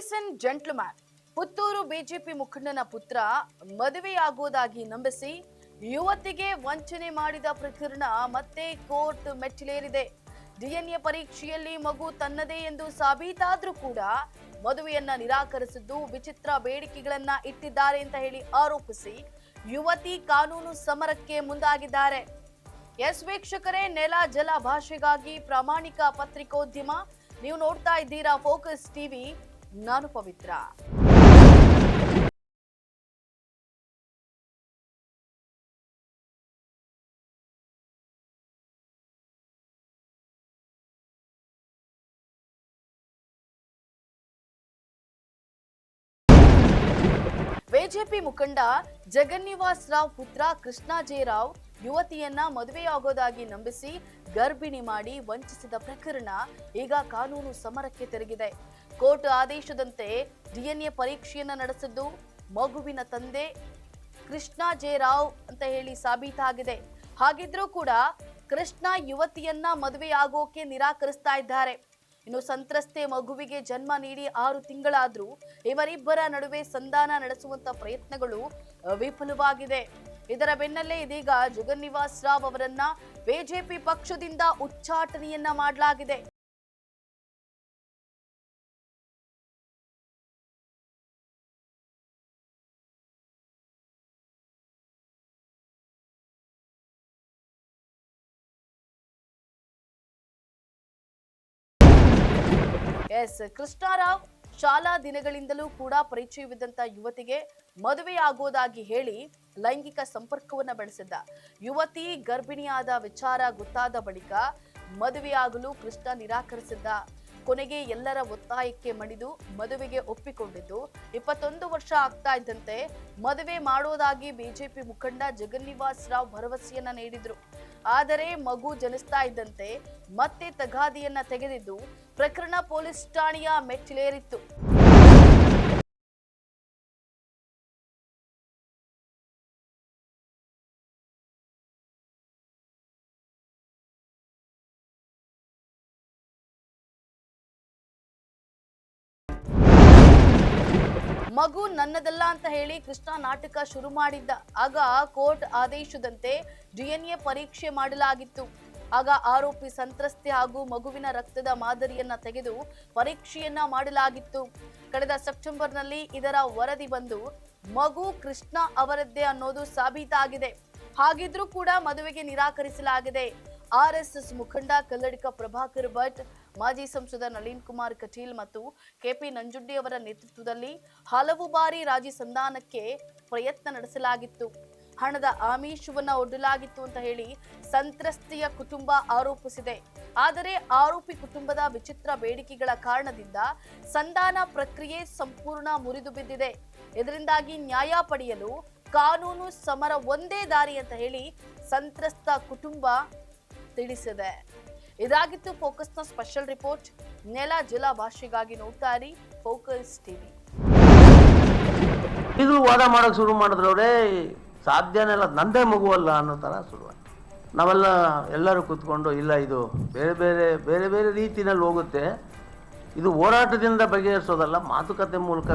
Ladies gentleman Puttur BJP ಮುಖಂಡನ ಪುತ್ರ ಮದುವೆಯಾಗುವುದಾಗಿ ನಂಬಿಸಿ ಯುವತಿಗೆ ವಂಚನೆ ಮಾಡಿದ ಪ್ರಕರಣ ಮತ್ತೆ ಕೋರ್ಟ್ ಮೆಟ್ಟಿಲೇರಿದೆ. ಡಿಎನ್ಎ ಪರೀಕ್ಷೆಯಲ್ಲಿ ಮಗು ತನ್ನದೇ ಎಂದು ಸಾಬೀತಾದ್ರೂ ಕೂಡ ಮದುವೆಯನ್ನ ನಿರಾಕರಿಸಿದ್ದು ವಿಚಿತ್ರ ಬೇಡಿಕೆಗಳನ್ನ ಇಟ್ಟಿದ್ದಾರೆ ಅಂತ ಹೇಳಿ ಆರೋಪಿಸಿ ಯುವತಿ ಕಾನೂನು ಸಮರಕ್ಕೆ ಮುಂದಾಗಿದ್ದಾರೆ. ಎಸ್ ವೀಕ್ಷಕರೇ, ನೆಲ ಜಲ ಭಾಷೆಗಾಗಿ ಪ್ರಾಮಾಣಿಕ ಪತ್ರಿಕೋದ್ಯಮ. ನೀವು ನೋಡ್ತಾ ಇದ್ದೀರಾ ಫೋಕಸ್ ಟಿವಿ. ನಾನು ಪವಿತ್ರ. ಬಿಜೆಪಿ ಮುಖಂಡ ಜಗನ್ನಿವಾಸ್ ರಾವ್ ಪುತ್ರ ಕೃಷ್ಣ ಜಯರಾವ್ ಯುವತಿಯನ್ನ ಮದುವೆಯಾಗೋದಾಗಿ ನಂಬಿಸಿ ಗರ್ಭಿಣಿ ಮಾಡಿ ವಂಚಿಸಿದ ಪ್ರಕರಣ ಈಗ ಕಾನೂನು ಸಮರಕ್ಕೆ ತಿರುಗಿದೆ. ಕೋರ್ಟ್ ಆದೇಶದಂತೆ ಡಿಎನ್ಎ ಪರೀಕ್ಷೆಯನ್ನ ನಡೆಸಿದ್ದು ಮಗುವಿನ ತಂದೆ ಕೃಷ್ಣ ಜೆ ರಾವ್ ಅಂತ ಹೇಳಿ ಸಾಬೀತಾಗಿದೆ. ಹಾಗಿದ್ರೂ ಕೂಡ ಕೃಷ್ಣ ಯುವತಿಯನ್ನ ಮದುವೆಯಾಗೋಕೆ ನಿರಾಕರಿಸ್ತಾ ಇದ್ದಾರೆ. ಇನ್ನು ಸಂತ್ರಸ್ತೆ ಮಗುವಿಗೆ ಜನ್ಮ ನೀಡಿ ಆರು ತಿಂಗಳಾದ್ರೂ ಇವರಿಬ್ಬರ ನಡುವೆ ಸಂಧಾನ ನಡೆಸುವಂತ ಪ್ರಯತ್ನಗಳು ವಿಫಲವಾಗಿದೆ. ಇದರ ಬೆನ್ನಲ್ಲೇ ಇದೀಗ ಜಗನ್ನಿವಾಸ್ ರಾವ್ ಅವರನ್ನ ಬಿಜೆಪಿ ಪಕ್ಷದಿಂದ ಉಚ್ಚಾಟನೆಯನ್ನ ಮಾಡಲಾಗಿದೆ. ಎಸ್. ಕೃಷ್ಣಾರಾವ್ ಶಾಲಾ ದಿನಗಳಿಂದಲೂ ಕೂಡ ಪರಿಚಯವಿದ್ದಂತ ಯುವತಿಗೆ ಮದುವೆಯಾಗೋದಾಗಿ ಹೇಳಿ ಲೈಂಗಿಕ ಸಂಪರ್ಕವನ್ನ ಬೆಳೆಸಿದ್ದ. ಯುವತಿ ಗರ್ಭಿಣಿಯಾದ ವಿಚಾರ ಗೊತ್ತಾದ ಬಳಿಕ ಮದುವೆಯಾಗಲು ಕೃಷ್ಣ ನಿರಾಕರಿಸಿದ್ದ ಕೊನೆಗೆ ಎಲ್ಲರ ಒತ್ತಾಯಕ್ಕೆ ಮಣಿದು ಮದುವೆಗೆ ಒಪ್ಪಿಕೊಂಡಿದ್ದು. ಇಪ್ಪತ್ತೊಂದು ವರ್ಷ ಆಗ್ತಾ ಇದ್ದಂತೆ ಮದುವೆ ಮಾಡೋದಾಗಿ ಬಿಜೆಪಿ ಮುಖಂಡ ಜಗನ್ನಿವಾಸ್ ರಾವ್ ಭರವಸೆಯನ್ನ ನೀಡಿದ್ರು. ಆದರೆ ಮಗು ಜನಿಸ್ತಾ ಇದ್ದಂತೆ ಮತ್ತೆ ತಗಾದಿಯನ್ನ ತೆಗೆದಿದ್ದು ಪ್ರಕರಣ ಪೊಲೀಸ್ ಠಾಣೆಯ ಮೆಟ್ಟಿಲೇರಿತ್ತು. ಮಗು ನನ್ನದಲ್ಲ ಅಂತ ಹೇಳಿ ಕೃಷ್ಣ ನಾಟಕ ಶುರು ಮಾಡಿದ್ದ. ಆಗ ಕೋರ್ಟ್ ಆದೇಶದಂತೆ ಡಿಎನ್ಎ ಪರೀಕ್ಷೆ ಮಾಡಲಾಗಿತ್ತು. ಆಗ ಆರೋಪಿ ಸಂತ್ರಸ್ತೆ ಹಾಗೂ ಮಗುವಿನ ರಕ್ತದ ಮಾದರಿಯನ್ನ ತೆಗೆದು ಪರೀಕ್ಷೆಯನ್ನ ಮಾಡಲಾಗಿತ್ತು. ಕಳೆದ ಸೆಪ್ಟೆಂಬರ್ನಲ್ಲಿ ಇದರ ವರದಿ ಬಂದು, ಮಗು ಕೃಷ್ಣ ಅವರದ್ದೇ ಅನ್ನೋದು ಸಾಬೀತಾಗಿದೆ. ಹಾಗಿದ್ರೂ ಕೂಡ ಮದುವೆಗೆ ನಿರಾಕರಿಸಲಾಗಿದೆ. ಆರ್ ಎಸ್ ಎಸ್ ಮುಖಂಡ ಕಲ್ಲಡಿಕ ಪ್ರಭಾಕರ್ ಭಟ್ ಮಾಜಿ ಸಂಸದ ನಳಿನ್ ಕುಮಾರ್ ಕಟೀಲ್ ಮತ್ತು ಕೆಪಿ ನಂಜುಂಡಿ ಅವರ ನೇತೃತ್ವದಲ್ಲಿ ಹಲವು ಬಾರಿ ರಾಜಿ ಸಂಧಾನಕ್ಕೆ ಪ್ರಯತ್ನ ನಡೆಸಲಾಗಿತ್ತು. ಹಣದ ಆಮಿಷವನ್ನ ಒಡ್ಡಲಾಗಿತ್ತು ಅಂತ ಹೇಳಿ ಸಂತ್ರಸ್ತೆಯ ಕುಟುಂಬ ಆರೋಪಿಸಿದೆ. ಆದರೆ ಆರೋಪಿ ಕುಟುಂಬದ ವಿಚಿತ್ರ ಬೇಡಿಕೆಗಳ ಕಾರಣದಿಂದ ಸಂಧಾನ ಪ್ರಕ್ರಿಯೆ ಸಂಪೂರ್ಣ ಮುರಿದು ಬಿದ್ದಿದೆ. ಇದರಿಂದಾಗಿ ನ್ಯಾಯ ಪಡೆಯಲು ಕಾನೂನು ಸಮರ ಒಂದೇ ದಾರಿ ಅಂತ ಹೇಳಿ ಸಂತ್ರಸ್ತ ಕುಟುಂಬ ತಿಳಿಸಿದೆ. ಇದಾಗಿತ್ತು ಫೋಕಸ್ನ ಸ್ಪೆಷಲ್ ರಿಪೋರ್ಟ್. ನೆಲ ಜಲ ಭಾಷೆಗಾಗಿ ನೋಡ್ತಾ ಇರಿ ಫೋಕಸ್ ಟಿವಿ. ಇದು ವಾದ ಮಾಡೋಕೆ ಶುರು ಮಾಡಿದ್ರವ್ರೆ ಸಾಧ್ಯನೇ ಇಲ್ಲ, ನಂದೇ ಮಗುವಲ್ಲ ಅನ್ನೋ ಥರ ಶುರುವಾಯ್ತು. ನಾವೆಲ್ಲ ಎಲ್ಲರೂ ಕೂತ್ಕೊಂಡು, ಇಲ್ಲ ಇದು ಬೇರೆ ಬೇರೆ ಬೇರೆ ಬೇರೆ ರೀತಿಯಲ್ಲಿ ಹೋಗುತ್ತೆ. ಇದು ಹೋರಾಟದಿಂದ ಬಗೆಹರಿಸೋದಲ್ಲ, ಮಾತುಕತೆ ಮೂಲಕ.